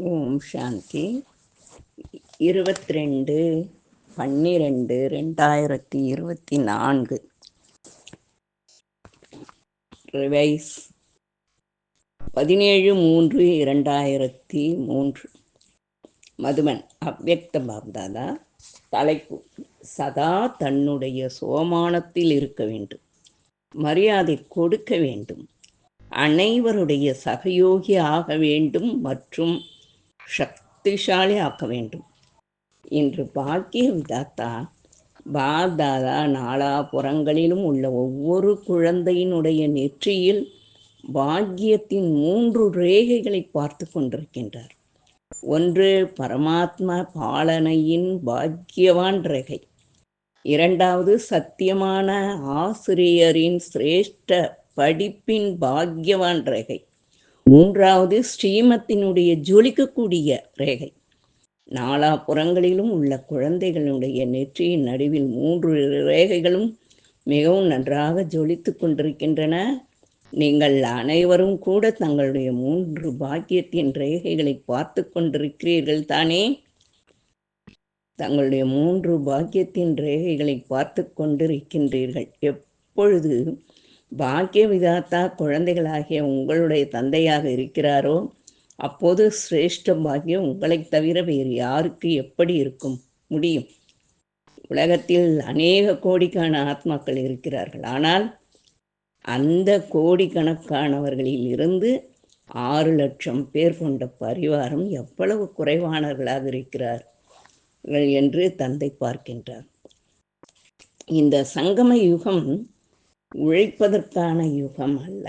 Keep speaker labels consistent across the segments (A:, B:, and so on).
A: ஓம் சாந்தி. இருபத்தி ரெண்டு பன்னிரெண்டு ரெண்டாயிரத்தி இருபத்தி நான்கு. ரிவைஸ் பதினேழு மூன்று இரண்டாயிரத்தி மூன்று. மதுமன் அவ்வக்த பாப்தாதா தலைப்பு. சதா தன்னுடைய சோமானத்தில் இருக்க வேண்டும். மரியாதை கொடுக்க வேண்டும். அனைவருடைய சகயோகி ஆக வேண்டும் மற்றும் சக்திசாலி ஆக்க வேண்டும். இன்று பாக்கிய விதாத்தா பாப்தாதா நாலாபுறங்களிலும் உள்ள ஒவ்வொரு குழந்தையினுடைய நெற்றியில் பாக்கியத்தின் மூன்று ரேகைகளை பார்த்து கொண்டிருக்கின்றார். ஒன்று பரமாத்மா பாலனையின் பாக்கியவான் ரேகை. இரண்டாவது சத்தியமான ஆசிரியரின் சிரேஷ்ட படிப்பின் பாக்கியவான் ரேகை. மூன்றாவது ஸ்ரீமத்தினுடைய ஜொலிக்கக்கூடிய ரேகை. நாலாபுறங்களிலும் உள்ள குழந்தைகளுடைய நெற்றியின் நடுவில் மூன்று ரேகைகளும் மிகவும் நன்றாக ஜொலித்து கொண்டிருக்கின்றன. நீங்கள் அனைவரும் கூட தங்களுடைய மூன்று பாக்கியத்தின் ரேகைகளை பார்த்து கொண்டிருக்கிறீர்கள் தானே? தங்களுடைய மூன்று பாக்கியத்தின் ரேகைகளை பார்த்து கொண்டிருக்கின்றீர்கள். எப்பொழுது பாக்கிய விதாத்தா குழந்தைகளாகிய உங்களுடைய தந்தையாக இருக்கிறாரோ அப்போது சிரேஷ்ட பாக்கியம் உங்களைத் தவிர வேறு யாருக்கு எப்படி இருக்கும் முடியும்? உலகத்தில் அநேக கோடிக்கான ஆத்மாக்கள் இருக்கிறார்கள். ஆனால் அந்த கோடிக்கணக்கானவர்களில் இருந்து ஆறு லட்சம் பேர் கொண்ட பரிவாரம் எவ்வளவு குறைவானவர்களாக இருக்கிறார்கள் என்று தந்தை பார்க்கின்றார். இந்த சங்கம யுகம் உழைப்பதற்கான யுகம் அல்ல.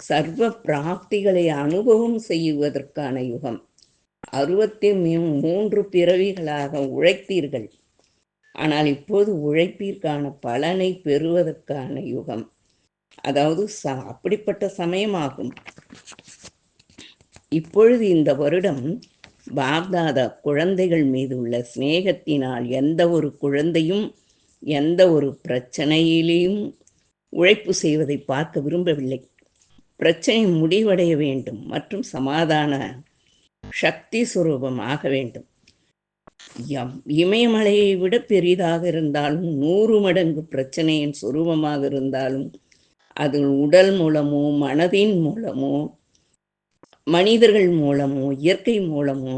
A: சர்வ பிராப்திகளை அனுபவம் செய்வதற்கான யுகம். அறுபத்தி மூன்று பிறவிகளாக உழைத்தீர்கள். ஆனால் இப்போது உழைப்பிற்கான பலனை பெறுவதற்கான யுகம். அதாவது ச அப்படிப்பட்ட சமயமாகும். இப்பொழுது இந்த வருடம் பாப்தாதா குழந்தைகள் மீது உள்ள சிநேகத்தினால் எந்த ஒரு குழந்தையும் எந்த ஒரு பிரச்சனையிலையும் உழைப்பு செய்வதை பார்க்க விரும்பவில்லை. பிரச்சனை முடிவடைய வேண்டும் மற்றும் சமாதான சக்தி சுரூபம் ஆக வேண்டும். இமயமலையை விட பெரிதாக இருந்தாலும் நூறு மடங்கு பிரச்சனையின் சுரூபமாக இருந்தாலும் அது உடல் மூலமோ மனதின் மூலமோ மனிதர்கள் மூலமோ இயற்கை மூலமோ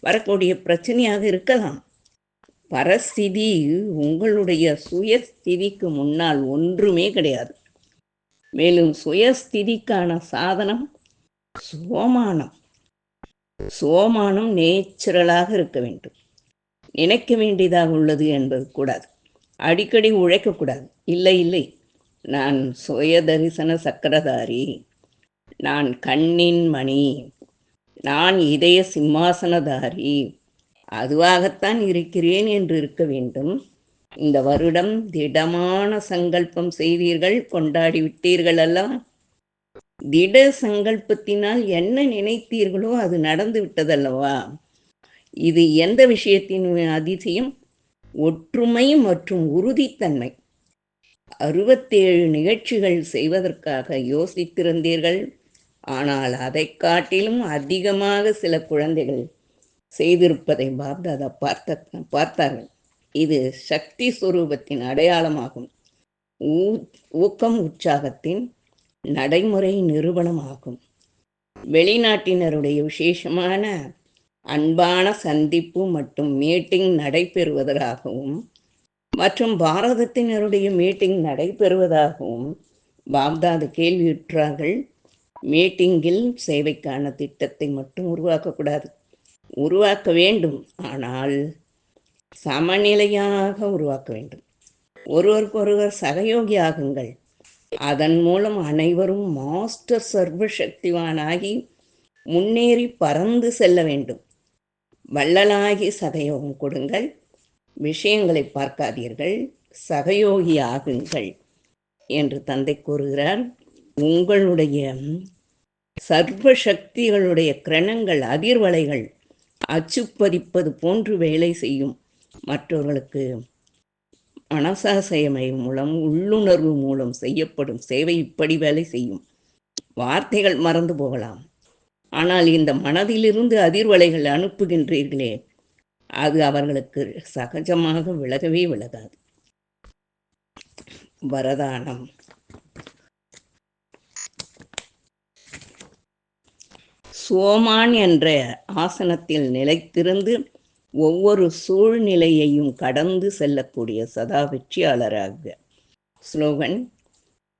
A: வரக்கூடிய பிரச்சனையாக இருக்கலாம். பரஸ்திதி உங்களுடைய சுயஸ்திதிக்கு முன்னால் ஒன்றுமே கிடையாது. மேலும் சுயஸ்திதிக்கான சாதனம் சோமானம். சோமானம் நேச்சுரலாக இருக்க வேண்டும். நினைக்க வேண்டியதாக உள்ளது என்பது கூடாது. அடிக்கடி உழைக்கக்கூடாது இல்லை இல்லை. நான் சுய தரிசன சக்கரதாரி. நான் கண்ணின் மணி. நான் இதய சிம்மாசனதாரி. அதுவாகத்தான் இருக்கிறேன் என்று இருக்க வேண்டும். இந்த வருடம் திடமான சங்கல்பம் செய்தீர்கள் கொண்டாடி விட்டீர்கள் அல்லவா? திட சங்கல்பத்தினால் என்ன நினைத்தீர்களோ அது நடந்து விட்டதல்லவா? இது எந்த விஷயத்தின் அதிசயம்? ஒற்றுமை மற்றும் உறுதித்தன்மை. அறுபத்தேழு நிகழ்ச்சிகள் செய்வதற்காக யோசித்திருந்தீர்கள். ஆனால் அதை காட்டிலும் அதிகமாக சில குழந்தைகள் செய்திருப்பதை பாப்தாதா பார்த்த பார்த்தார்கள். இது சக்தி சுரூபத்தின் அடையாளமாகும். ஊ ஊக்கம் உற்சாகத்தின் நடைமுறை நிறுவனமாகும். வெளிநாட்டினருடைய விசேஷமான அன்பான சந்திப்பு மற்றும் மீட்டிங் நடைபெறுவதாகவும் மற்றும் பாரதத்தினருடைய மீட்டிங் நடைபெறுவதாகவும் பாப்தாது கேள்வியுற்றார்கள். மீட்டிங்கில் சேவைக்கான திட்டத்தை மட்டும் உருவாக்கக்கூடாது. உருவாக்க வேண்டும். ஆனால் சமநிலையாக உருவாக்க வேண்டும். ஒருவருக்கொருவர் சகயோகி ஆகுங்கள் அதன் மூலம் அனைவரும் மாஸ்டர் சர்வசக்திவானாகி முன்னேறி பறந்து செல்ல வேண்டும். வள்ளலாகி சகயோகம் கொடுங்கள். விஷயங்களை பார்க்காதீர்கள். சகயோகி ஆகுங்கள் என்று தந்தை கூறுகிறார். உங்களுடைய சர்வ சக்திகளுடைய கிரணங்கள் அதிர்வலைகள் அச்சுப்பதிப்பது போன்று வேலை செய்யும் மற்றவர்களுக்கு மனசாசயமை மூலம் உள்ளுணர்வு மூலம் செய்யப்படும் சேவை இப்படி வேலை செய்யும். வார்த்தைகள் மறந்து போகலாம். ஆனால் இந்த மனதிலிருந்து அதிர்வலைகள் அனுப்புகின்றீர்களே அது அவர்களுக்கு சகஜமாக விலகவே விலகாது. வரதானம். சோமான் என்ற ஆசனத்தில் நிலைத்திருந்து ஒவ்வொரு சூழ்நிலையையும் கடந்து செல்லக்கூடிய சதா வெற்றியாளராக. ஸ்லோகன்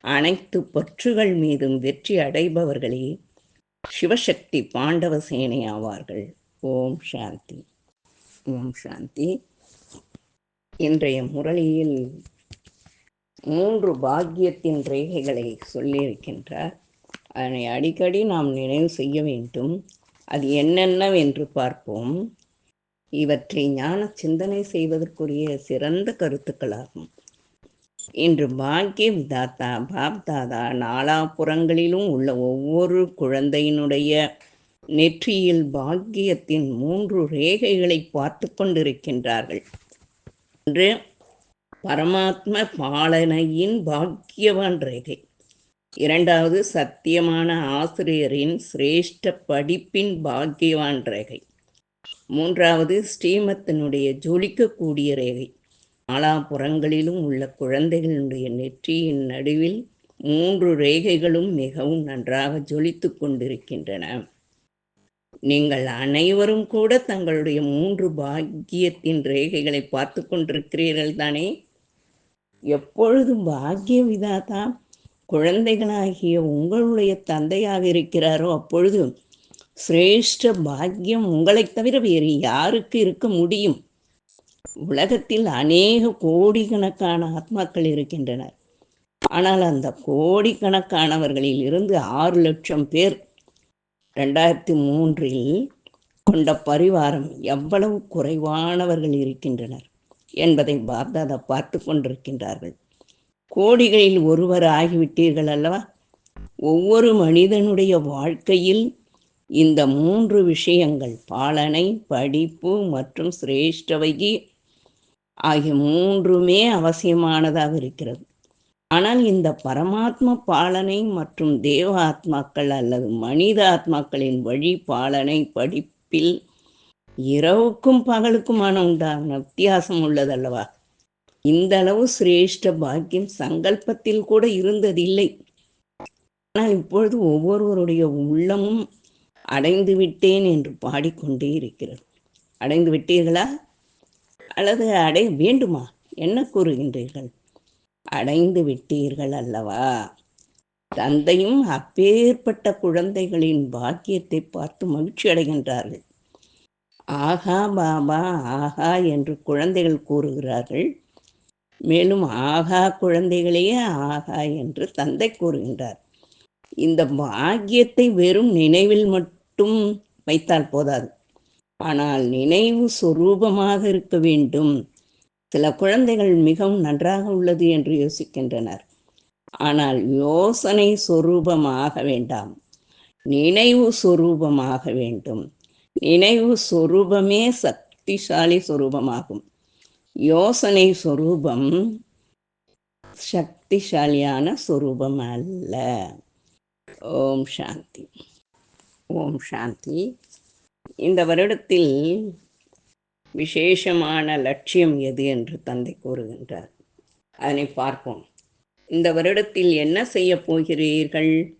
A: அனைத்து பற்றுகள் மீதும் வெற்றி அடைபவர்களே சிவசக்தி பாண்டவ சேனை ஆவார்கள். ஓம் சாந்தி. ஓம் சாந்தி. இன்றைய முரளியில் மூன்று பாக்கியத்தின் ரேகைகளை சொல்லியிருக்கின்றார். அதனை அடிக்கடி நாம் நினைவு செய்ய வேண்டும். அது என்னென்னவென்று பார்ப்போம். இவற்றை ஞான சிந்தனை செய்வதற்குரிய சிறந்த கருத்துக்களாகும். இன்று பாக்கிய விதாத்தா பாப்தாதா நாலாபுறங்களிலும் உள்ள ஒவ்வொரு குழந்தையினுடைய நெற்றியில் பாக்கியத்தின் மூன்று ரேகைகளை பார்த்து கொண்டிருக்கின்றார்கள். ஒன்று பரமாத்ம பாலனையின் பாக்கியவான் ரேகை. இரண்டாவது சத்தியமான ஆசிரியரின் சிரேஷ்ட படிப்பின் பாக்கியவான் ரேகை. மூன்றாவது ஸ்ரீமத்தினுடைய ஜொலிக்கக்கூடிய ரேகை. நாலாபுறங்களிலும் உள்ள குழந்தைகளுடைய நெற்றியின் நடுவில் மூன்று ரேகைகளும் மிகவும் நன்றாக ஜொலித்து கொண்டிருக்கின்றன. நீங்கள் அனைவரும் கூட தங்களுடைய மூன்று பாக்கியத்தின் ரேகைகளை பார்த்து கொண்டிருக்கிறீர்கள் தானே எப்பொழுதும் பாக்கிய விதாதா குழந்தைகளாகிய உங்களுடைய தந்தையாக இருக்கிறாரோ அப்பொழுது சிரேஷ்ட பாக்கியம் உங்களைத் தவிர வேறு யாருக்கு இருக்க முடியும்? உலகத்தில் அநேக கோடிக்கணக்கான ஆத்மாக்கள் இருக்கின்றனர். ஆனால் அந்த கோடிக்கணக்கானவர்களில் இருந்து ஆறு லட்சம் பேர் ரெண்டாயிரத்தி மூன்றில் கொண்ட பரிவாரம் எவ்வளவு குறைவானவர்கள் இருக்கின்றனர் என்பதை பாப்தாதா பார்த்து கொண்டிருக்கின்றார்கள். கோடிகளில் ஒருவர் ஆகிவிட்டீர்கள் அல்லவா? ஒவ்வொரு மனிதனுடைய வாழ்க்கையில் இந்த மூன்று விஷயங்கள் பாலனை படிப்பு மற்றும் சிரேஷ்டவகி ஆகிய மூன்றுமே அவசியமானதாக இருக்கிறது. ஆனால் இந்த பரமாத்ம பாலனை மற்றும் தேவ ஆத்மாக்கள் அல்லது மனித ஆத்மாக்களின் வழி பாலனை படிப்பில் இரவுக்கும் பகலுக்குமான உண்டான வித்தியாசம் உள்ளதல்லவா? இந்த அளவு சிரேஷ்ட பாக்கியம் சங்கல்பத்தில் கூட இருந்ததில்லை. ஆனால் இப்பொழுது ஒவ்வொருவருடைய உள்ளமும் அடைந்து விட்டேன் என்று பாடிக்கொண்டே இருக்கிறது. அடைந்து விட்டீர்களா? அல்லது அடை வேண்டுமா? என்ன கூறுகின்றீர்கள்? அடைந்து விட்டீர்கள் அல்லவா? தந்தையும் அப்பேற்பட்ட குழந்தைகளின் பாக்கியத்தை பார்த்து மகிழ்ச்சி அடைகின்றார்கள். ஆஹா பாபா ஆஹா என்று குழந்தைகள் கூறுகிறார்கள். மேலும் ஆகா குழந்தைகளையே ஆகா என்று தந்தை கூறுகின்றார். இந்த பாக்கியத்தை வெறும் நினைவில் மட்டும் வைத்தால் போதாது. ஆனால் நினைவு சொரூபமாக இருக்க வேண்டும். சில குழந்தைகள் மிகவும் நன்றாக உள்ளது என்று யோசிக்கின்றனர். ஆனால் யோசனை சொரூபமாக வேண்டாம். நினைவு சொரூபமாக வேண்டும். நினைவு சொரூபமே சக்திசாலி சொரூபமாகும். யோசனை சொரூபம் சக்திசாலியான சொரூபம் அல்ல. ஓம் சாந்தி. ஓம் சாந்தி. இந்த வருடத்தில் விசேஷமான லட்சியம் எது என்று தந்தை கூறுகின்றார். அதனை பார்ப்போம். இந்த வருடத்தில் என்ன செய்ய போகிறீர்கள்?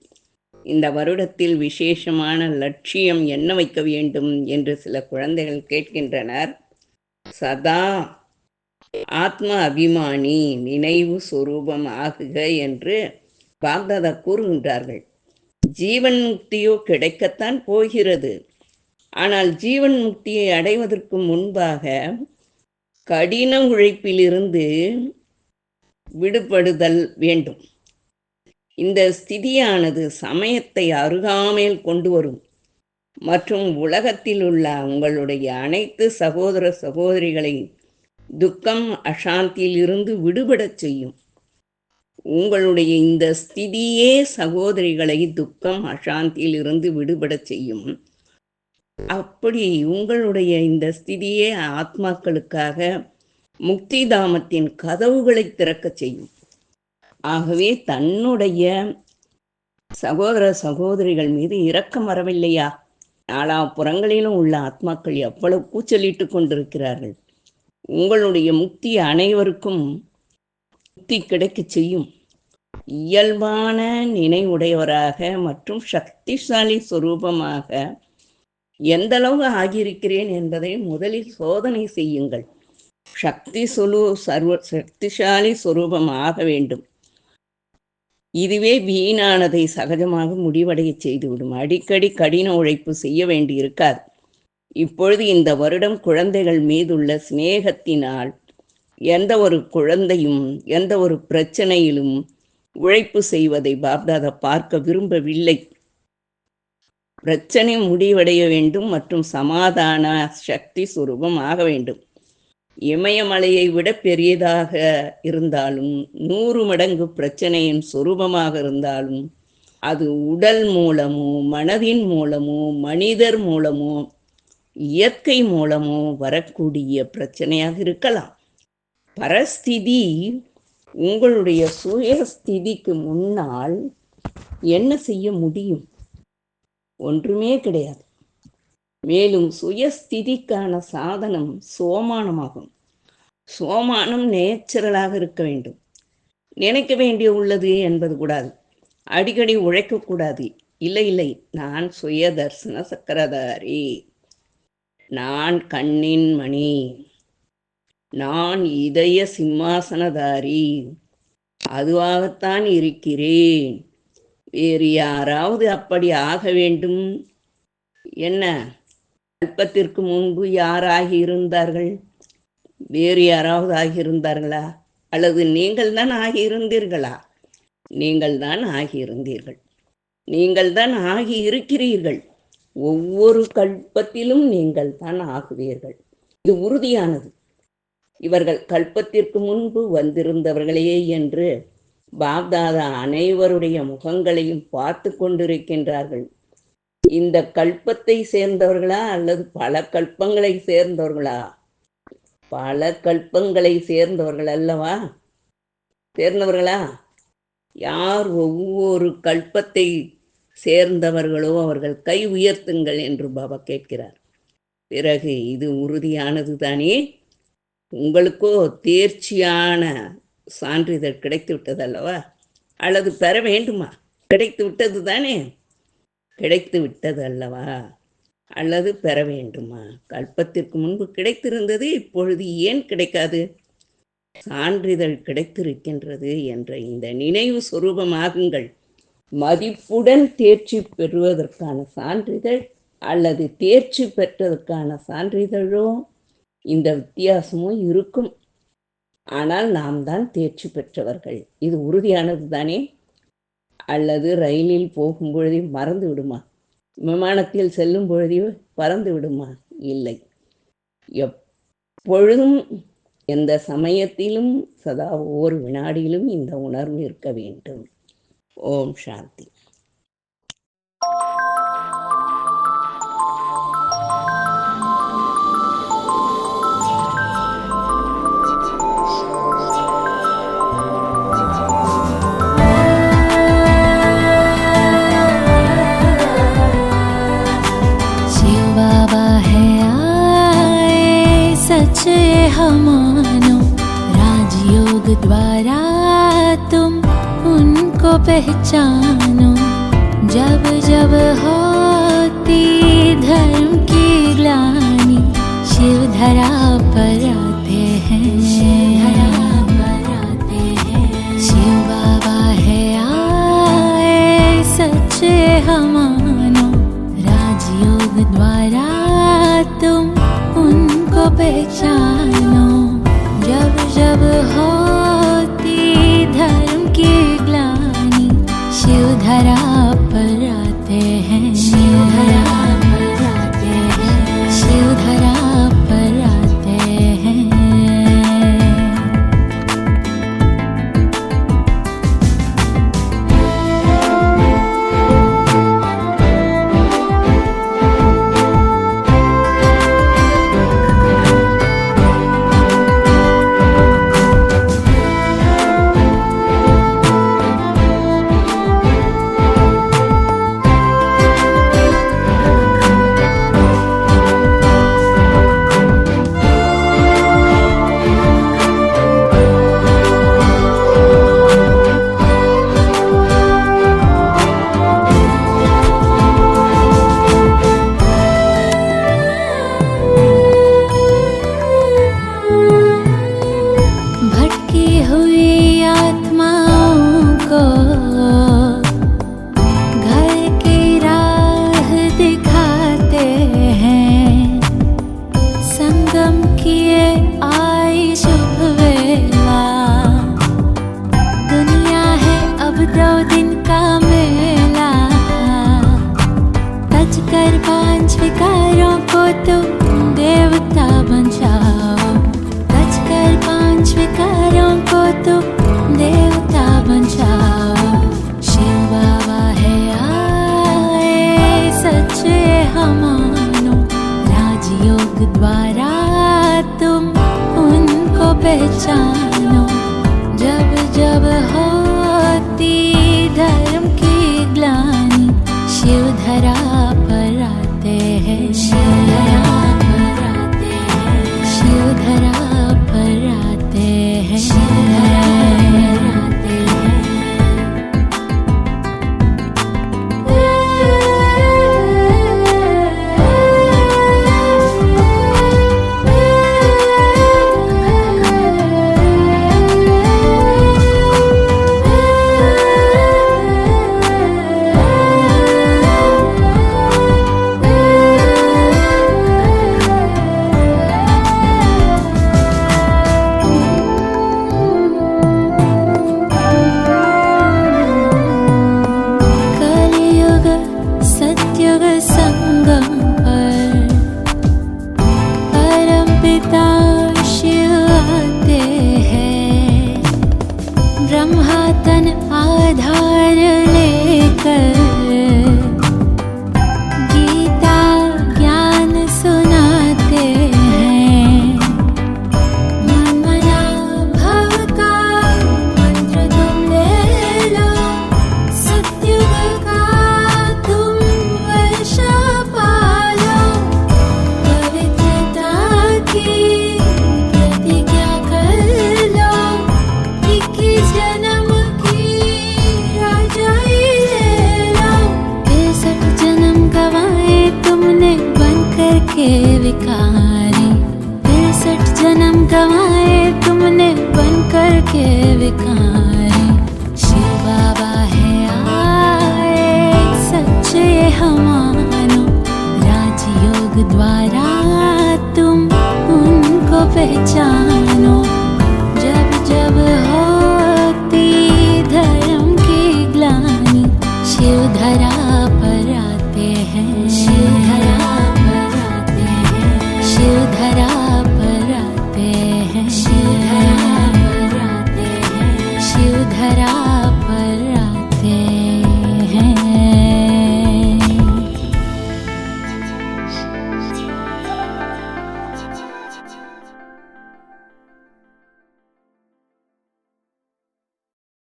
A: இந்த வருடத்தில் விசேஷமான லட்சியம் என்ன வைக்க வேண்டும் என்று சில குழந்தைகள் கேட்கின்றனர். சதா ஆத்ம அபிமானி நினைவு சுரூபம் ஆகுக என்று பாக்தாதா கூறுகின்றார்கள். ஜீவன் முக்தியோ கிடைக்கத்தான் போகிறது. ஆனால் ஜீவன் முக்தியை அடைவதற்கு முன்பாக கடின உழைப்பிலிருந்து விடுபடுதல் வேண்டும். இந்த ஸ்திதியானது சமயத்தை அருகாமையில் கொண்டு வரும். மற்றும் உலகத்தில் உள்ள உங்களுடைய அனைத்து சகோதர சகோதரிகளை துக்கம் அசாந்தியிலிருந்து விடுபடச் செய்யும். உங்களுடைய இந்த ஸ்திதியே சகோதரிகளை துக்கம் அசாந்தியில் இருந்து விடுபடச் செய்யும். அப்படி உங்களுடைய இந்த ஸ்திதியே ஆத்மாக்களுக்காக முக்தி தாமத்தின் கதவுகளை திறக்கச் செய்யும். ஆகவே தன்னுடைய சகோதர சகோதரிகள் மீது இரக்கம் வரவில்லையா? நாலா புறங்களிலும் உள்ள ஆத்மாக்கள் எவ்வளவு கூச்சலிட்டு கொண்டிருக்கிறார்கள். உங்களுடைய முக்தி அனைவருக்கும் முக்தி கிடைக்கச் செய்யும். இயல்பான நினைவுடையவராக மற்றும் சக்திசாலி சுரூபமாக எந்தளவு ஆகியிருக்கிறேன் என்பதை முதலில் சோதனை செய்யுங்கள். சக்தி சொலு சர்வ சக்திசாலி சுரூபம் ஆக வேண்டும். இதுவே வீணானதை சகஜமாக முடிவடைய செய்துவிடும். அடிக்கடி கடின உழைப்பு செய்ய வேண்டியிருக்காது. இப்பொழுது இந்த வருடம் குழந்தைகள் மீதுள்ள சிநேகத்தினால் எந்த ஒரு குழந்தையும் எந்த ஒரு பிரச்சனையிலும் உழைப்பு செய்வதை பாப்தாதா பார்க்க விரும்பவில்லை. பிரச்சனை முடிவடைய வேண்டும் மற்றும் சமாதான சக்தி சுரூபம் ஆக வேண்டும். இமயமலையை விட பெரியதாக இருந்தாலும் நூறு மடங்கு பிரச்சனையின் சுரூபமாக இருந்தாலும் அது உடல் மூலமோ மனதின் மூலமோ மனிதர் மூலமோ இயற்கை மூலமோ வரக்கூடிய பிரச்சனையாக இருக்கலாம். பரஸ்திதி உங்களுடைய சுயஸ்திதிக்கு முன்னால் என்ன செய்ய முடியும்? ஒன்றுமே கிடையாது. மேலும் சுயஸ்திதிக்கான சாதனம் சோமானமாகும். சோமானம் நேச்சுரலாக இருக்க வேண்டும். நினைக்க வேண்டிய உள்ளது என்பது கூடாது. அடிக்கடி உழைக்கக்கூடாது. இல்லை இல்லை நான் சுய தர்சன சக்கரதாரி. நான் கண்ணின் மணி. நான் இதய சிம்மாசனதாரி. அதுவாகத்தான் இருக்கிறேன். வேறு யாராவது அப்படி ஆக வேண்டும்? என்ன? கல்பத்திற்கு முன்பு யாராகி இருந்தார்கள் வேறு யாராவது ஆகியிருந்தார்களா? அல்லது நீங்கள் தான் ஆகியிருந்தீர்களா? நீங்கள் தான் ஆகியிருந்தீர்கள். நீங்கள் தான் ஆகி இருக்கிறீர்கள் ஒவ்வொரு கல்பத்திலும் நீங்கள் தான் ஆகுவீர்கள். இது உறுதியானது. இவர்கள் கல்பத்திற்கு முன்பு வந்திருந்தவர்களே என்று பாப்தாதா அனைவருடைய முகங்களையும் பார்த்து கொண்டிருக்கின்றார்கள். இந்த கல்பத்தை சேர்ந்தவர்களா அல்லது பல கல்பங்களை சேர்ந்தவர்களா? பல கல்பங்களை சேர்ந்தவர்கள் அல்லவா? சேர்ந்தவர்களா? யார் ஒவ்வொரு கல்பத்தை சேர்ந்தவர்களோ அவர்கள் கை உயர்த்துங்கள் என்று பாபா கேட்கிறார். பிறகு இது உறுதியானது தானே உங்களுக்கோ தேர்ச்சியான சான்றிதழ் கிடைத்து விட்டதல்லவா அல்லது பெற வேண்டுமா? கிடைத்து விட்டது தானே கிடைத்து விட்டது அல்லவா அல்லது பெற வேண்டுமா? கல்பத்திற்கு முன்பு கிடைத்திருந்தது இப்பொழுது ஏன் கிடைக்காது? சான்றிதழ் கிடைத்திருக்கின்றது என்ற இந்த நினைவு சுரூபமாகுங்கள். மதிப்புடன் தேர்ச்சி பெறுவதற்கான சான்றிதழ் அல்லது தேர்ச்சி பெற்றதற்கான சான்றிதழோ? இந்த வித்தியாசமும் இருக்கும். ஆனால் நாம் தான் தேர்ச்சி பெற்றவர்கள். இது உறுதியானது தானே அல்லது ரயிலில் போகும் பொழுதே மறந்து விடுமா? விமானத்தில் செல்லும் பொழுதே பறந்து விடுமா? இல்லை. எப்பொழுதும் எந்த சமயத்திலும் சதா ஒவ்வொரு வினாடியிலும் இந்த உணர்வு இருக்க வேண்டும்.
B: ओम शांति। सच हमानो राजयोग द्वारा उनको पहचानो, जब जब होती धर्म की ग्लानि, शिव धरा पर आते हैं। शिव बाबा है राजयोग द्वारा तुम उनको पहचानो। जब जब होती धरा पर कर पाँच विकारों को तुम देवता बन जाओ। बच कर पाँच विकारों को तुम देवता बन जाओ। शिव बाबा है आए सच्चे हमानो राजयोग द्वारा तुम उनको पहचानो। जब जब होती धर्म की ग्लानी, शिव धरा వసుధరా 回家。